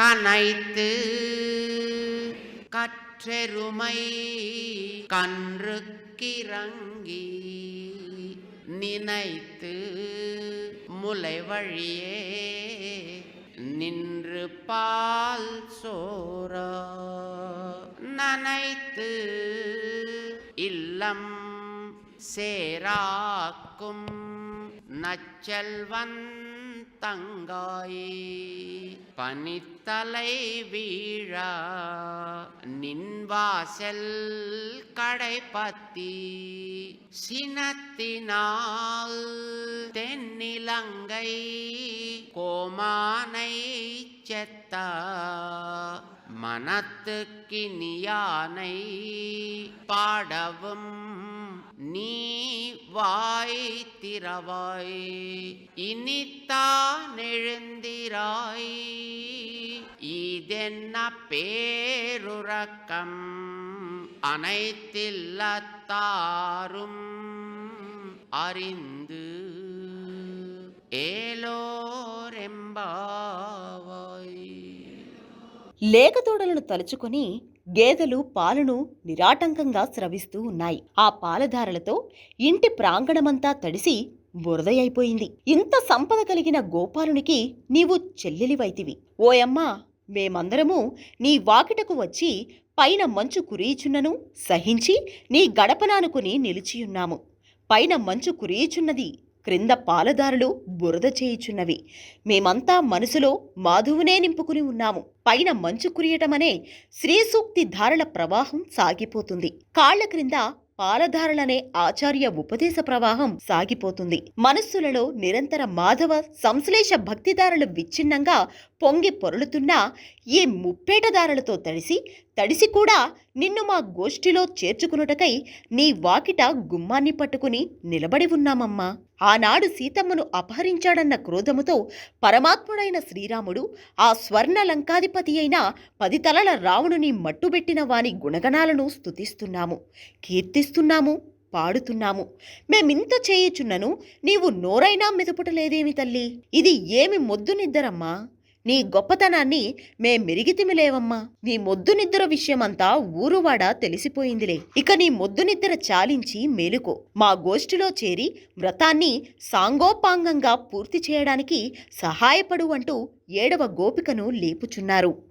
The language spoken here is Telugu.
கனைத்து கற்றெருமை கன்றுக்கிறங்கி நினைத்து முலை வழியே நின்று பால் சோரா நனைத்து இல்லம் சேராக்கும் நச்செல்வன் தங்காய். பனித்தலை வீழா நின்வாசல் கடைப்பத்தி சினத்தினால் தென்னிலங்கை கோமானை செத்தா. மனத்துக்கினியானை பாடவும் நீ வா திறவாய் இனித்தான் எழுந்திராய் இதென்ன பேருறக்கம் அனைத்தில்லத்தாரும் அறிந்து ఏలోరెంబావాయ్ లేగదూడలను తలుచుకొని గేదెలు పాలను నిరాటంకంగా స్రవిస్తూ ఉన్నాయి. ఆ పాలధారలతో ఇంటి ప్రాంగణమంతా తడిసి బురదయైపోయింది. ఇంత సంపద కలిగిన గోపాలునికి నీవు చెల్లెలివైతివి. ఓయమ్మా మేమందరము నీ వాకిటకు వచ్చి పైన మంచు కురీచున్నను సహించి నీ గడపనానుకుని నిలిచియున్నాము. పైన మంచు కురీచున్నది క్రింద పాలదారులు బురద చేయుచున్నవి. మేమంతా మనసులో మాధువునే నింపుకుని ఉన్నాము. పైన మంచు కురియటమనే శ్రీసూక్తి ధారల ప్రవాహం సాగిపోతుంది. కాళ్ళ క్రింద పాలధారలనే ఆచార్య ఉపదేశ ప్రవాహం సాగిపోతుంది. మనస్సులలో నిరంతర మాధవ సంశ్లేష భక్తిదారులు విచ్ఛిన్నంగా పొంగి పొరులుతున్న ఈ ముప్పేటదారులతో తడిసి తడిసి కూడా నిన్ను మా గోష్ఠిలో చేర్చుకునుటకై నీ వాకిట గుమ్మాన్ని పట్టుకుని నిలబడి ఉన్నామమ్మా. ఆనాడు సీతమ్మను అపహరించాడన్న క్రోధముతో పరమాత్ముడైన శ్రీరాముడు ఆ స్వర్ణ లంకాధిపతి అయిన పది తలల రావణుని మట్టుబెట్టిన వాని గుణగణాలను స్తుతిస్తున్నాము కీర్తిస్తున్నాము పాడుతున్నాము. మేమింత చేయుచున్నను నీవు నోరైనా మెదుపుటలేదేమి తల్లి? ఇది ఏమి మొద్దు నిద్దరమ్మా? నీ గొప్పతనాన్ని మేం మెరిగితిమి లేవమ్మా. నీ మొద్దు నిద్ర విషయమంతా ఊరువాడ తెలిసిపోయిందిలే. ఇక నీ మొద్దు నిద్ర చాలించి మేలుకో. మా గోష్ఠిలో చేరి వ్రతాన్ని సాంగోపాంగంగా పూర్తి చేయడానికి సహాయపడు అంటూ ఏడవ గోపికను లేపుచున్నారు.